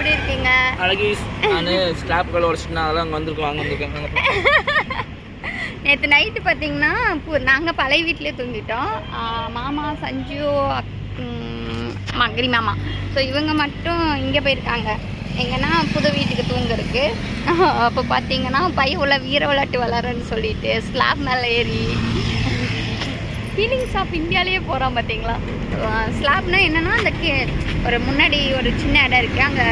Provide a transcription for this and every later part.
எப்படி இருக்கீங்க? அழகீஸ் நான் ஸ்லாப் கல் உடச்சிட்டு அதெல்லாம் அங்கே வந்திருக்கோம் வாங்க வந்திருக்கேன். நேற்று நைட்டு பார்த்தீங்கன்னா நாங்கள் பழைய வீட்டிலே தூங்கிட்டோம். மாமா சஞ்சு மகரி மாமா. ஸோ இவங்க மட்டும் இங்கே போயிருக்காங்க. எங்கன்னா புது வீட்டுக்கு தூங்குறதுக்கு. அப்போ பார்த்தீங்கன்னா பையன் உள்ள வீர விளையாட்டு வளரன்னு சொல்லிட்டு ஸ்லாப் மேலே ஏறி ஃபீலிங்ஸ் ஆஃப் இந்தியாலேயே போகிறோம் பார்த்தீங்களா ஸ்லாப்னா என்னென்னா அந்த கே ஒரு முன்னாடி ஒரு சின்ன இடம் இருக்குது அங்கே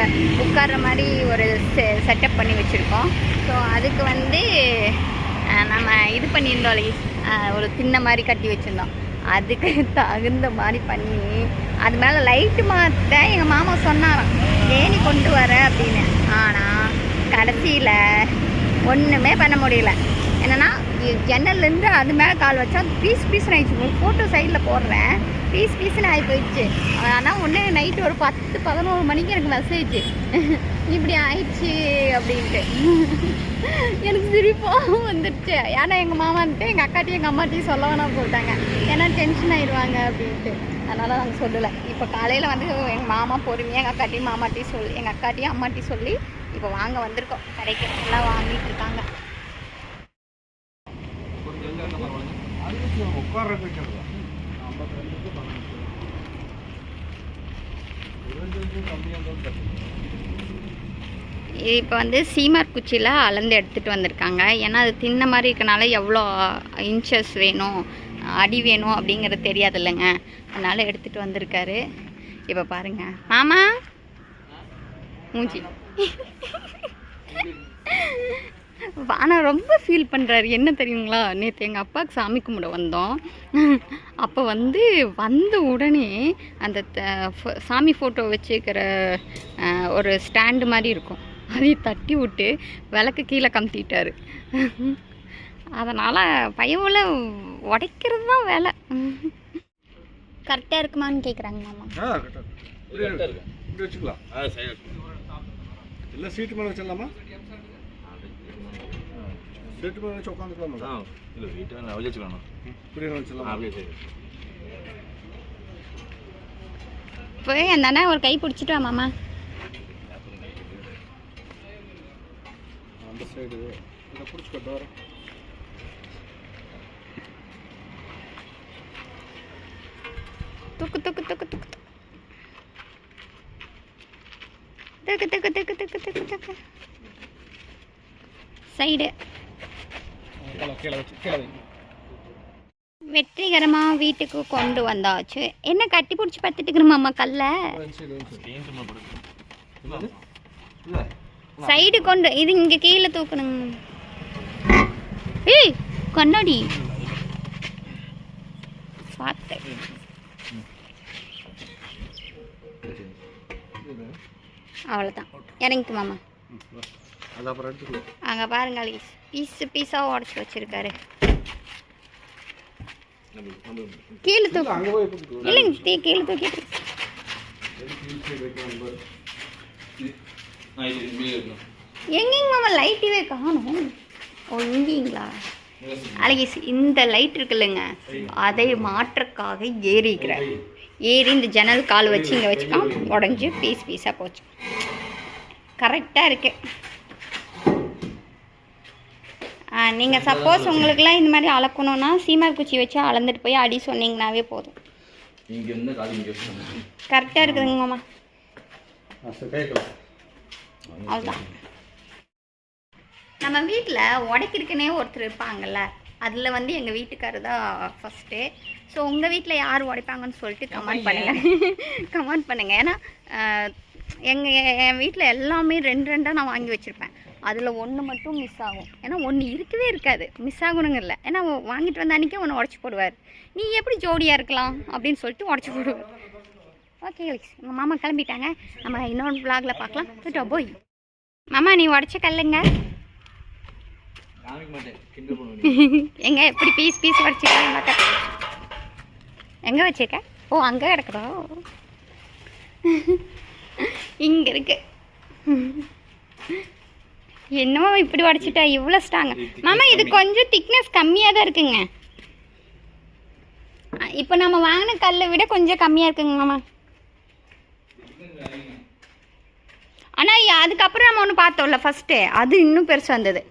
உட்கார்ற மாதிரி ஒரு செ செட்டப் பண்ணி வச்சுருக்கோம். ஸோ அதுக்கு வந்து நம்ம இது பண்ணியிருந்தோம் ஒரு தின்ன மாதிரி கட்டி வச்சுருந்தோம். அதுக்கு தகுந்த மாதிரி பண்ணி அது மேலே லைட்டு மாற்ற எங்கள் மாமா சொன்னாராம். ஏனி கொண்டு வர அப்படின்னு. ஆனால் கடைசியில் ஒன்றுமே பண்ண முடியல. என்னன்னா ஜன்னல்லேருந்து அது மேலே கால் வச்சா பீஸ் பீஸ்னு ஆயிடுச்சு. ஒரு ஃபோட்டோ சைடில் போடுறேன். பீஸ் பீஸ்னு ஆகி போயிடுச்சு. ஆனால் ஒன்று நைட்டு ஒரு பத்து பதினோரு மணிக்கு எனக்கு மெசேஜ் இப்படி ஆயிடுச்சு அப்படின்ட்டு. எனக்கு சிரிப்பாகவும் வந்துடுச்சு. ஏன்னா எங்கள் மாமா வந்துட்டு எங்கள் அக்காட்டையும் எங்கள் அம்மாட்டையும் சொல்ல வேணாம் போட்டாங்க ஏன்னா டென்ஷன் ஆயிடுவாங்க அப்படின்ட்டு. அதனால் நாங்கள் சொல்லலை. இப்போ காலையில் வந்து எங்கள் மாமா பொறுமையாக எங்கள் அக்காட்டையும் மாமாட்டையும் சொல்லி எங்கள் அக்காட்டையும் அம்மாட்டையும் சொல்லி இப்போ வாங்க வந்திருக்கோம். கடைக்கு. எல்லாம் வாங்கிட்டு இருக்காங்க. இப்போ வந்து சீமார் குச்சியில் அளந்து எடுத்துகிட்டு வந்திருக்காங்க. ஏன்னா அது தின்ன மாதிரி இருக்கனால எவ்வளோ இன்ச்சஸ் வேணும் அடி வேணும் அப்படிங்கிறது தெரியாது இல்லைங்க அதனால் எடுத்துகிட்டு வந்திருக்காரு. இப்போ பாருங்க. மாமா? மூஞ்சி. ஆனால் ரொம்ப ஃபீல் பண்ணுறாரு என்ன தெரியுங்களா? நேற்று எங்கள் அப்பாவுக்கு சாமி கும்பிட வந்தோம். அப்போ வந்து வந்த உடனே அந்த த- ஃபோ- சாமி ஃபோட்டோ வச்சுக்கிற ஒரு ஸ்டாண்டு மாதிரி இருக்கும். அதையும் தட்டி விட்டு விளக்கு கீழே கமுத்திட்டாரு. அதனால் பயவில் உடைக்கிறது தான் வேலை. கரெக்டாக இருக்குமான்னு கேட்குறாங்க மாமா. இல்லை சீட்டு மேலே வச்சிடலாமா? சீட்டு மேலே வச்சு உட்காந்துக்கலாமா ஆ இல்லை வீட்டை நான் வச்சுக்கலாம் இப்படி வச்சிடலாமா அப்படியே சரி போய் அந்த அண்ணா ஒரு கை பிடிச்சிட்டு வா மாமா. அந்த சைடு இதை பிடிச்சிக்கட்ட வர தூக்கு தூக்கு தூக்கு தூக்கு தூக்கு. தூக்கு தூக்கு தூக்கு தூக்கு தூக்கு சைடு வெற்றிகரமாக வீட்டுக்கு கொண்டு வந்தாச்சு. என்ன கட்டி பிடிச்சி பத்துட்டு இருக்கிறோமாம்மா கல்ல? சைடு கொண்டு இது இங்கே கீழே தூக்கணுங்க ஏய் கண்ணாடி. பார்த்தேன். அவ்வளோதான் இறங்கிக்கு மாமா அது அப்புறம் எடுத்துக்கலாம். அங்கே பாருங்க அழகி. பீஸு பீஸாக உடச்சி வச்சிருக்காரு. கீழே தூக்கு அங்கே போய் பிடிச்சிக்கலாம் இல்லைங்க தீ கீழே இருக்கணும். எங்கேங்க மாமா லைட்டே காணும்? ஓ இங்கீங்களா? அழகேஷ் இந்த லைட் இருக்குல்லங்க. அதை மாற்றக்காக ஏறிக்கிறேன். ஏறி இந்த ஜன்னல் கால் வச்சு இங்கே வச்சுக்கான் உடஞ்சி பீஸ் பீஸாக போச்சு. கரெக்டாக இருக்கு. நீங்கள் சப்போஸ் உங்களுக்குலாம் இந்த மாதிரி அளக்கணும்னா சீமார் குச்சி வச்சு அளந்துட்டு போய் அடி சொன்னீங்கன்னாவே போதும். கரெக்டாக இருக்குதுங்க மாமா. சரி கேட்கலாம். அவ்வளோதான் நம்ம வீட்டில் உடைக்கிறதுக்குனே ஒருத்தர் இருப்பாங்கல்ல அதில் வந்து எங்கள் வீட்டுக்காரர் தான் ஃபஸ்ட்டு ஸோ உங்கள் வீட்டில் யார் உடைப்பாங்கன்னு சொல்லிட்டு கமெண்ட் பண்ணுங்கள் கமெண்ட் பண்ணுங்கள் ஏன்னா எங்கள் என் வீட்டில் எல்லாமே ரெண்டு ரெண்டாக நான் வாங்கி வச்சுருப்பேன். அதில் ஒன்று மட்டும் மிஸ் ஆகும். ஏன்னா ஒன்று இருக்கவே இருக்காது. மிஸ் ஆகணுங்க இல்லை. ஏன்னா வாங்கிட்டு வந்த அன்றைக்கே ஒன்று உடச்சி போடுவார். நீ எப்படி ஜோடியாக இருக்கலாம்? அப்படின்னு சொல்லிட்டு உடச்சி போடுவார். ஓகே எங்கள் மாமா கிளம்பிட்டாங்க. நம்ம இன்னொரு vlogல பார்க்கலாம். போயிட்டோ போய். மாமா நீ உடச்ச கல்லுங்க எங்க? எப்படி பீஸ் பீஸ் உடச்சிருக்க எங்க வச்சிருக்க? ஓ அங்க கிடக்குதோ? இங்க இருக்கு. என்னமோ இப்படி உடச்சிட்டா இவ்வளோ ஸ்ட்ராங்க மாமா இது கொஞ்சம் திக்னஸ் கம்மியாக தான் இருக்குங்க. இப்போ நம்ம வாங்கின கல்லை விட கொஞ்சம் கம்மியாக இருக்குங்க மாமா. ஆனால் அதுக்கப்புறம் நம்ம ஒன்று பார்த்தோம்ல ஃபஸ்ட்டு அது இன்னும் பெருசாக இருந்தது